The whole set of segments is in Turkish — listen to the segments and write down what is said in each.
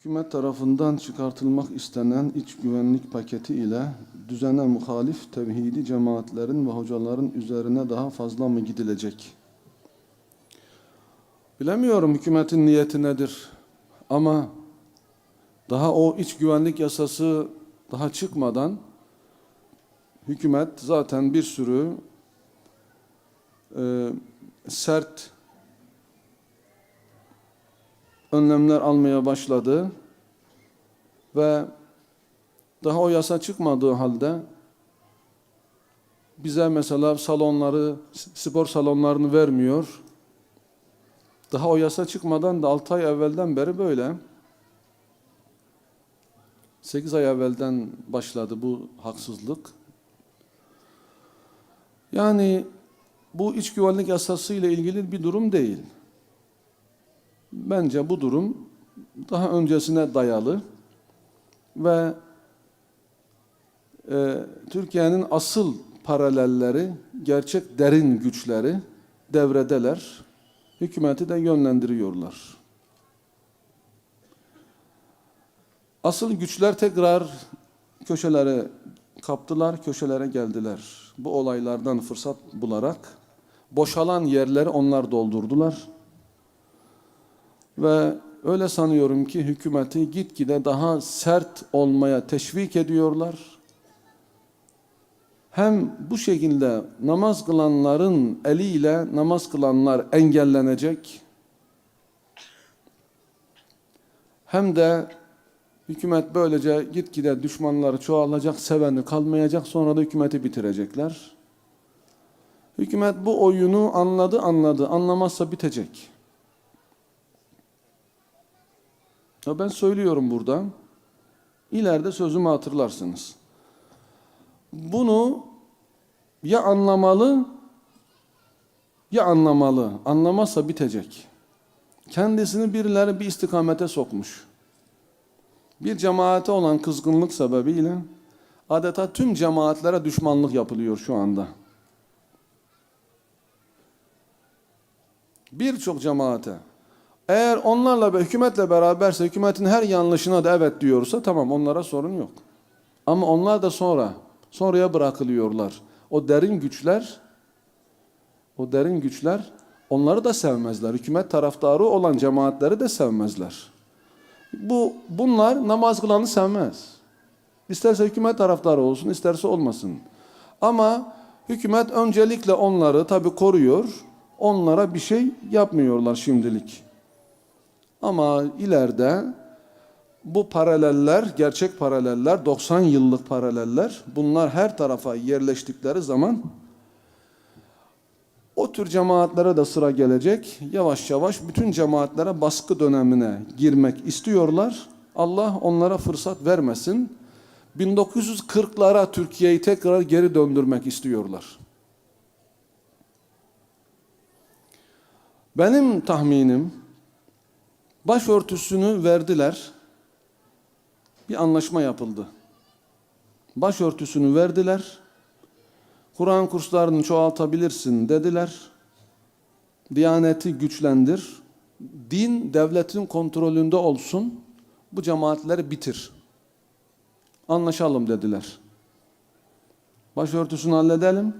Hükümet tarafından çıkartılmak istenen iç güvenlik paketi ile düzene muhalif tevhidi cemaatlerin ve hocaların üzerine daha fazla mı gidilecek? Bilemiyorum hükümetin niyeti nedir ama daha o iç güvenlik yasası daha çıkmadan hükümet zaten bir sürü e, sert önlemler almaya başladı ve daha o yasa çıkmadığı halde bize mesela salonları, spor salonlarını vermiyor. Daha o yasa çıkmadan da 6 ay evvelden beri böyle. 8 ay evvelden başladı bu haksızlık. Yani bu iç güvenlik yasası ile ilgili bir durum değil. Bence bu durum daha öncesine dayalı ve e, Türkiye'nin asıl paralelleri, gerçek derin güçleri devredeler. Hükümeti de yönlendiriyorlar. Asıl güçler tekrar köşelere kaptılar, köşelere geldiler. Bu olaylardan fırsat bularak boşalan yerleri onlar doldurdular. Ve öyle sanıyorum ki hükümeti gitgide daha sert olmaya teşvik ediyorlar. Hem bu şekilde namaz kılanların eliyle namaz kılanlar engellenecek. Hem de hükümet böylece gitgide düşmanları çoğalacak, seveni kalmayacak, sonra da hükümeti bitirecekler. Hükümet bu oyunu anladı anladı, anlamazsa bitecek. Ya ben söylüyorum burada. İleride sözümü hatırlarsınız. Bunu ya anlamalı ya anlamalı. Anlamazsa bitecek. Kendisini birileri bir istikamete sokmuş. Bir cemaate olan kızgınlık sebebiyle adeta tüm cemaatlere düşmanlık yapılıyor şu anda. Birçok cemaate. Eğer onlarla hükümetle beraberse, hükümetin her yanlışına da evet diyorsa tamam onlara sorun yok. Ama onlar da sonra, sonraya bırakılıyorlar. O derin güçler, o derin güçler onları da sevmezler. Hükümet taraftarı olan cemaatleri de sevmezler. Bu bunlar namaz kılanı sevmez. İsterse hükümet taraftarı olsun, isterse olmasın. Ama hükümet öncelikle onları tabi koruyor. Onlara bir şey yapmıyorlar şimdilik. Ama ileride bu paraleller, gerçek paraleller, 90 yıllık paraleller, bunlar her tarafa yerleştikleri zaman o tür cemaatlere de sıra gelecek. Yavaş yavaş bütün cemaatlere baskı dönemine girmek istiyorlar. Allah onlara fırsat vermesin. 1940'lara Türkiye'yi tekrar geri döndürmek istiyorlar. Benim tahminim başörtüsünü verdiler. Bir anlaşma yapıldı. Başörtüsünü verdiler. Kur'an kurslarını çoğaltabilirsin dediler. Diyaneti güçlendir. Din devletin kontrolünde olsun. Bu cemaatleri bitir. Anlaşalım dediler. Başörtüsünü halledelim.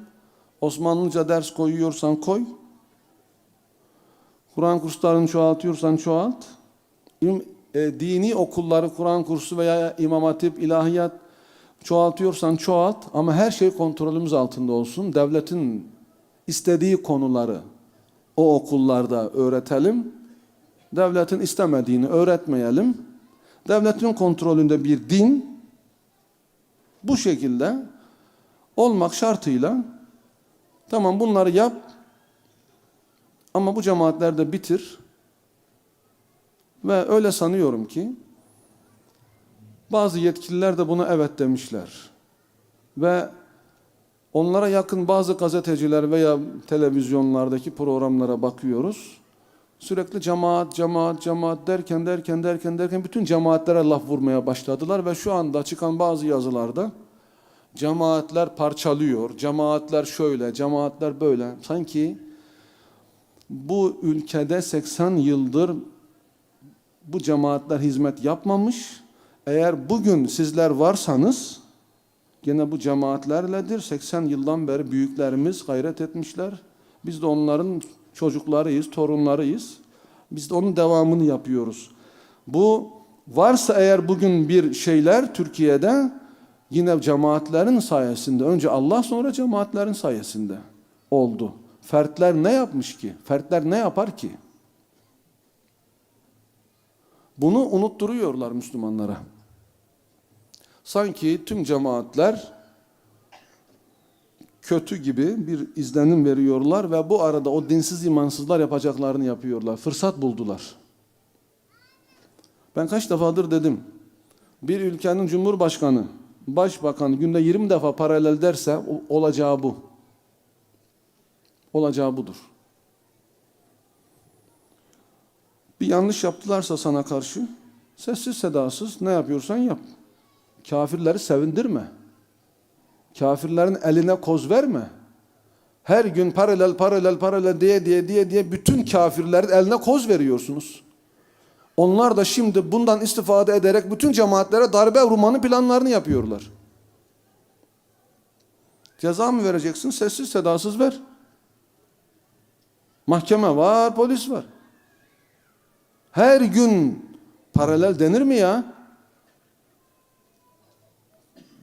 Osmanlıca ders koyuyorsan koy. Kur'an kurslarını çoğaltıyorsan çoğalt. İm, e, dini okulları, Kur'an kursu veya İmam Hatip, ilahiyat çoğaltıyorsan çoğalt ama her şey kontrolümüz altında olsun. Devletin istediği konuları o okullarda öğretelim. Devletin istemediğini öğretmeyelim. Devletin kontrolünde bir din bu şekilde olmak şartıyla tamam bunları yap ama bu cemaatlerde bitir ve öyle sanıyorum ki bazı yetkililer de buna evet demişler. Ve onlara yakın bazı gazeteciler veya televizyonlardaki programlara bakıyoruz. Sürekli cemaat, cemaat, cemaat derken derken derken derken bütün cemaatlere laf vurmaya başladılar ve şu anda çıkan bazı yazılarda cemaatler parçalıyor, cemaatler şöyle, cemaatler böyle. Sanki bu ülkede 80 yıldır bu cemaatler hizmet yapmamış. Eğer bugün sizler varsanız gene bu cemaatlerledir. 80 yıldan beri büyüklerimiz gayret etmişler. Biz de onların çocuklarıyız, torunlarıyız. Biz de onun devamını yapıyoruz. Bu varsa eğer bugün bir şeyler Türkiye'de yine cemaatlerin sayesinde, önce Allah sonra cemaatlerin sayesinde oldu. Fertler ne yapmış ki? Fertler ne yapar ki? Bunu unutturuyorlar Müslümanlara. Sanki tüm cemaatler kötü gibi bir izlenim veriyorlar ve bu arada o dinsiz imansızlar yapacaklarını yapıyorlar. Fırsat buldular. Ben kaç defadır dedim. Bir ülkenin cumhurbaşkanı, başbakanı günde 20 defa paralel derse olacağı bu. Olacağı budur. Bir yanlış yaptılarsa sana karşı sessiz sedasız ne yapıyorsan yap. Kafirleri sevindirme. Kafirlerin eline koz verme. Her gün paralel paralel paralel diye diye diye diye bütün kafirlerin eline koz veriyorsunuz. Onlar da şimdi bundan istifade ederek bütün cemaatlere darbe vurmanın planlarını yapıyorlar. Ceza mı vereceksin? Sessiz sedasız ver. Mahkeme var, polis var. Her gün paralel denir mi ya?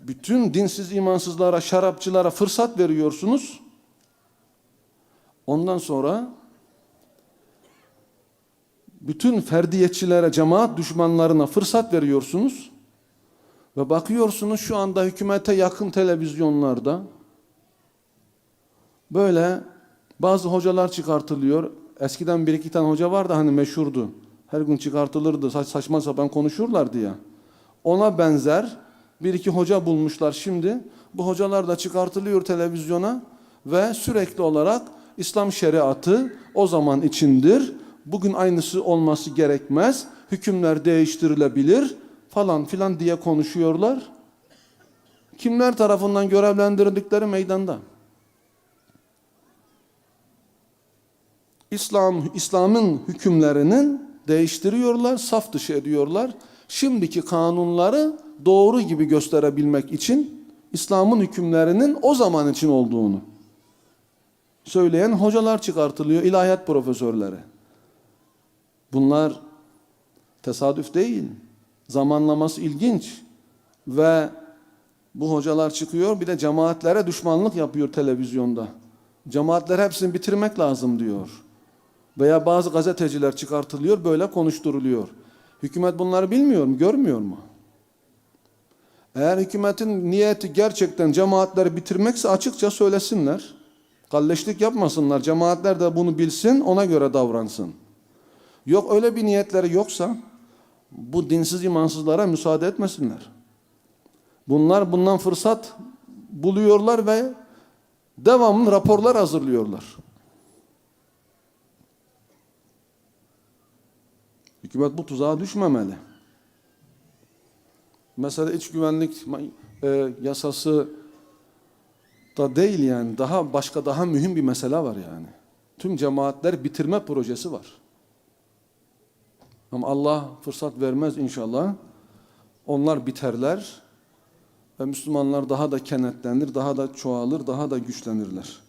Bütün dinsiz imansızlara, şarapçılara fırsat veriyorsunuz. Ondan sonra bütün ferdiyetçilere, cemaat düşmanlarına fırsat veriyorsunuz. Ve bakıyorsunuz şu anda hükümete yakın televizyonlarda böyle bazı hocalar çıkartılıyor. Eskiden bir iki tane hoca vardı hani meşhurdu. Her gün çıkartılırdı. Saç, saçma sapan konuşurlardı ya. Ona benzer bir iki hoca bulmuşlar şimdi. Bu hocalar da çıkartılıyor televizyona ve sürekli olarak İslam şeriatı o zaman içindir. Bugün aynısı olması gerekmez. Hükümler değiştirilebilir falan filan diye konuşuyorlar. Kimler tarafından görevlendirildikleri meydanda. İslam İslam'ın hükümlerinin değiştiriyorlar, saf dışı ediyorlar. Şimdiki kanunları doğru gibi gösterebilmek için İslam'ın hükümlerinin o zaman için olduğunu söyleyen hocalar çıkartılıyor, ilahiyat profesörleri. Bunlar tesadüf değil. Zamanlaması ilginç. Ve bu hocalar çıkıyor bir de cemaatlere düşmanlık yapıyor televizyonda. Cemaatler hepsini bitirmek lazım diyor. Veya bazı gazeteciler çıkartılıyor böyle konuşturuluyor. Hükümet bunları bilmiyor mu, görmüyor mu? Eğer hükümetin niyeti gerçekten cemaatleri bitirmekse açıkça söylesinler. Kalleşlik yapmasınlar. Cemaatler de bunu bilsin, ona göre davransın. Yok öyle bir niyetleri yoksa bu dinsiz imansızlara müsaade etmesinler. Bunlar bundan fırsat buluyorlar ve devamlı raporlar hazırlıyorlar. Hükümet bu tuzağa düşmemeli. Mesela iç güvenlik e, yasası da değil yani. Daha başka daha mühim bir mesele var yani. Tüm cemaatler bitirme projesi var. Ama Allah fırsat vermez inşallah. Onlar biterler ve Müslümanlar daha da kenetlenir, daha da çoğalır, daha da güçlenirler.